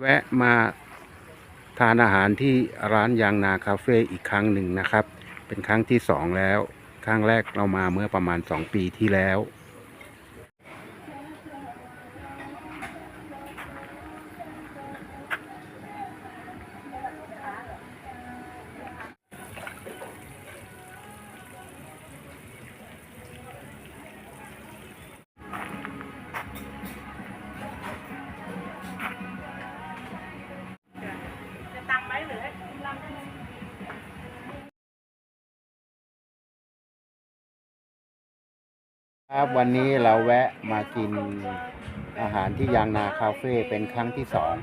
แวะมาทานอาหารที่ร้านยางนาคาเฟ่อีกครั้งหนึ่งนะครับ เป็นครั้งที่สองแล้ว ครั้งแรกเรามาเมื่อประมาณสองปีที่แล้ว ครับวันนี้เราแวะมากินอาหารที่ยางนาคาเฟ่เป็นครั้งที่สอง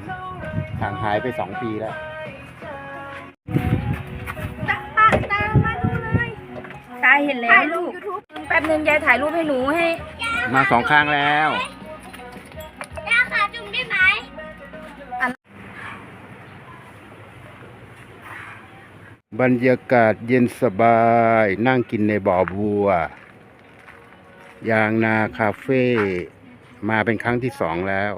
ห่างหายไปสองปีแล้วตาตาตามาดูเลยตาเห็นแล้วลูกแป๊บนึงยายถ่ายรูปให้หนูให้ มาสองครั้งแล้ว ย่าขาจุ่มได้ไหมบรรยากาศเย็นสบาย นั่งกินในบ่อบัว ยางนาคาเฟ่มาเป็นครั้งที่สองแล้ว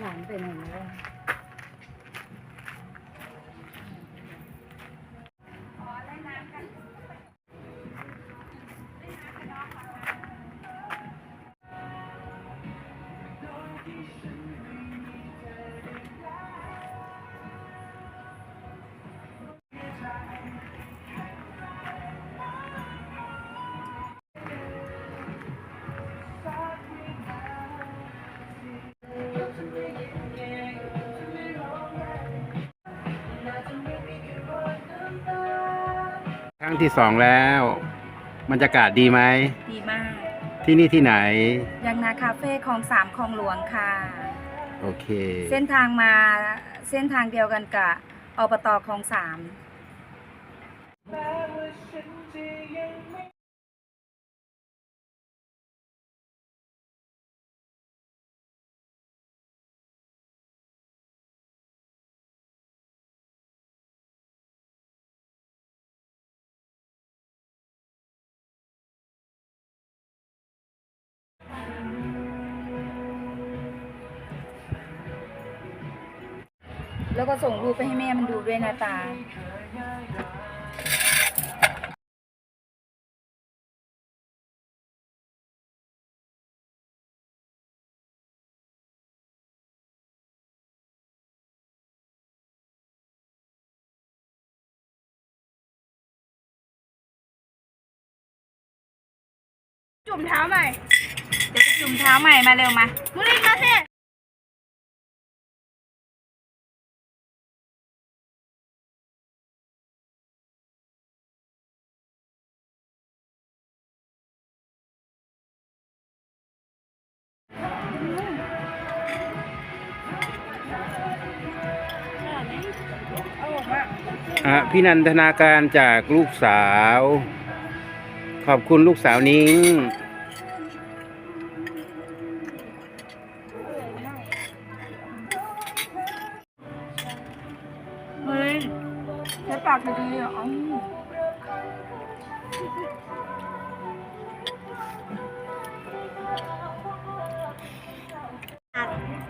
หลานเป็นอย่าง รั้งที่สองแล้วบรรยากาศดีไหม ดีมาก ที่นี่ที่ไหน ยังนาคาเฟ่คลองสามคลองหลวงค่ะ โอเค เส้นทางมาเส้นทางเดียวกันกับอบตคลองสาม แล้วก็ส่งรูปไปให้แม่มันดูด้วยนะตาจุ่มเท้าใหน่เดี๋ยวไปจุ่มเท้าใหม่มาเร็วมามุลินมาสิ พี่นันทนาการจากลูกสาว ขอบคุณลูกสาวนิ้งเฮ้ยใช้ปากดีๆเหรออะ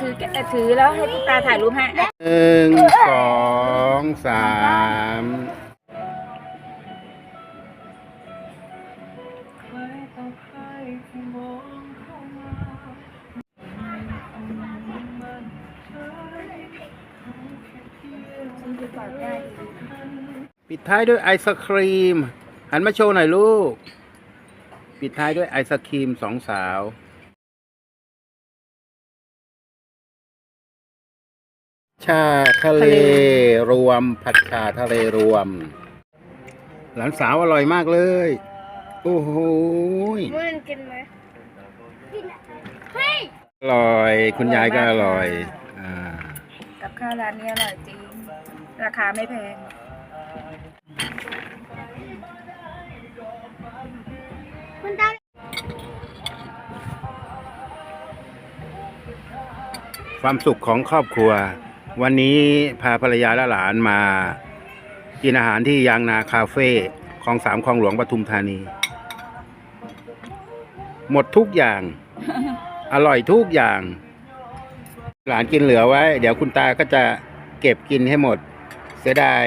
ถือแกะถือแล้วให้ตุ๊กตาถ่ายรูปให้หนึ่งสองสามปิดท้ายด้วยไอศครีม หันมาโชว์หน่อยลูก ปิดท้ายด้วยไอศครีมสองสาว ชาทะเลรวม ผัดชาทะเลรวม หลานสาวอร่อยมากเลย โอ้โหยมุลินกินไหมกินเฮ้ยอร่อย คุณยายก็อร่อยอ่ากับข้าวร้านนี้อร่อยจริง ราคาไม่แพงคุณตาความสุขของครอบครัว วันนี้พาภรรยาและหลานมากินอาหารที่ยางนาคาเฟ่คลองสามคลองหลวงปทุมธานี หมดทุกอย่าง อร่อยทุกอย่าง หลานกินเหลือไว้ เดี๋ยวคุณตาก็จะเก็บกินให้หมด เสียดาย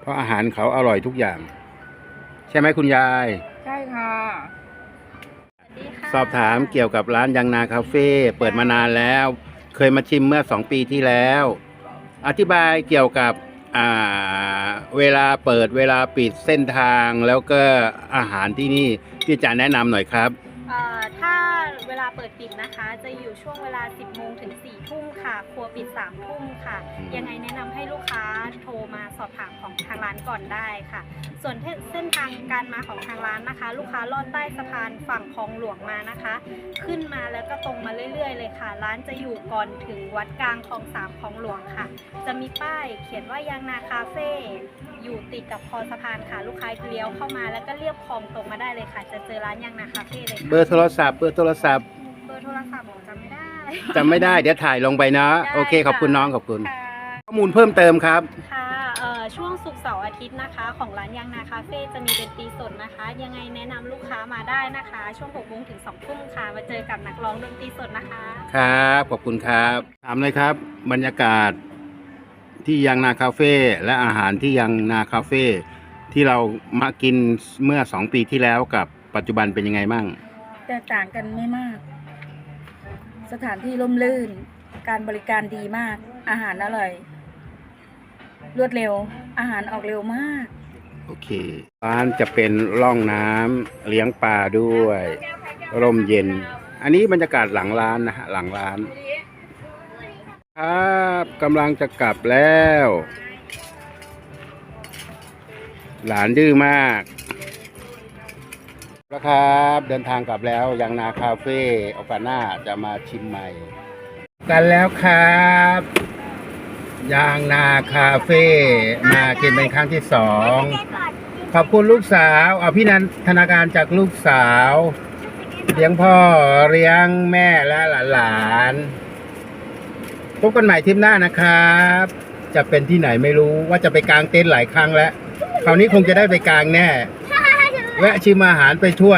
เพราะอาหารเขาอร่อยทุกอย่าง ใช่ไหมคุณยาย ใช่ค่ะ สอบถามเกี่ยวกับร้านยังนาคาเฟ่เปิดมานานแล้ว เคยมาชิมเมื่อสองปีที่แล้ว อธิบายเกี่ยวกับเวลาเปิดเวลาปิดเส้นทางแล้วก็อาหารที่นี่ที่จะแนะนำหน่อยครับ ถ้าาเปิดปิดนะคะ จะอยู่ช่วงเวลา 10 โมงถึง 4 ทุ่มค่ะ ครัวปิด 3 ทุ่มค่ะอืมยังไงแนะนำให้ลูกค้าโทรมาสอบถามของทางร้านก่อนได้ค่ะ ส่วนเส้นทางการมาของทางร้านนะคะ ลูกค้าลอดใต้สะพานฝั่งคลองหลวงมานะคะ ขึ้นมาแล้วก็ตรงมาเรื่อย ๆ เลยค่ะ ร้านจะอยู่ก่อนถึงวัดกลางคลองสามคลองหลวงค่ะ จะมีป้ายเขียนว่ายางนาคาเฟ่อยู่ติดกับคอสะพานค่ะ ลูกค้าเลี้ยวเข้ามาแล้วก็เรียบคลองตรงมาได้เลยค่ะ จะเจอร้านยางนาคาเฟ่เลยค่ะ เบอร์โทรศัพท์ เบอร์โทรศัพท์เบอ ร์โทรศัพท์ผมจำไม่ได้จำไม่ได้เดี๋ยวถ่ายลงไปนะได้โอเค ขอบคุณค่ะน้องขอบคุณ ค่ะข้อมูลเพิ่มเติมครับ ค่ะเอ่อช่วงศุกร์เสาร์อาทิตย์นะคะ ของร้านยางนาคาเฟ่จะมีดนตรีสดนะคะ ยังไงแนะนำลูกค้ามาได้นะคะ ช่วง6โมงถึง2ทุ่มค่ะ มาเจอกับนักร้องดนตรีสดนะคะ ครับขอบคุณครับถามเลยครับ บรรยากาศที่ยังนาคาเฟ่และอาหารที่ยังนาคาเฟ่ที่เรามากินเมื่อสองปีที่แล้วกับปัจจุบันเป็นยังไงมั่งแตกต่างกันไม่มาก สถานที่ร่มรื่น การบริการดีมาก อาหารอร่อย รวดเร็ว อาหารออกเร็วมาก โอเค ร้านจะเป็นร่องน้ำเลี้ยงปลาด้วย ร่มเย็น อันนี้บรรยากาศหลังร้านนะฮะ หลังร้าน ครับกำลังจะกลับแล้ว หลานดื้อมาก ครับเดินทางกลับแล้วยังนาคาเฟ่โอกาน้าจะมาชิมใหม่ กันแล้วครับยางนาคาเฟ่มากินเป็นครั้งที่สองขอบคุณลูกสาวเอาพี่นันธนาการจากลูกสาว เลี้ยงพ่อเลี้ยงแม่และหลานๆพบกันใหม่ทริปหน้านะครับ จะเป็นที่ไหนไม่รู้ว่าจะไปกลางเต็นท์หลายครั้งแล้ว คราวนี้คงจะได้ไปกลางแน่ แวะชิมอาหารไปทั่ว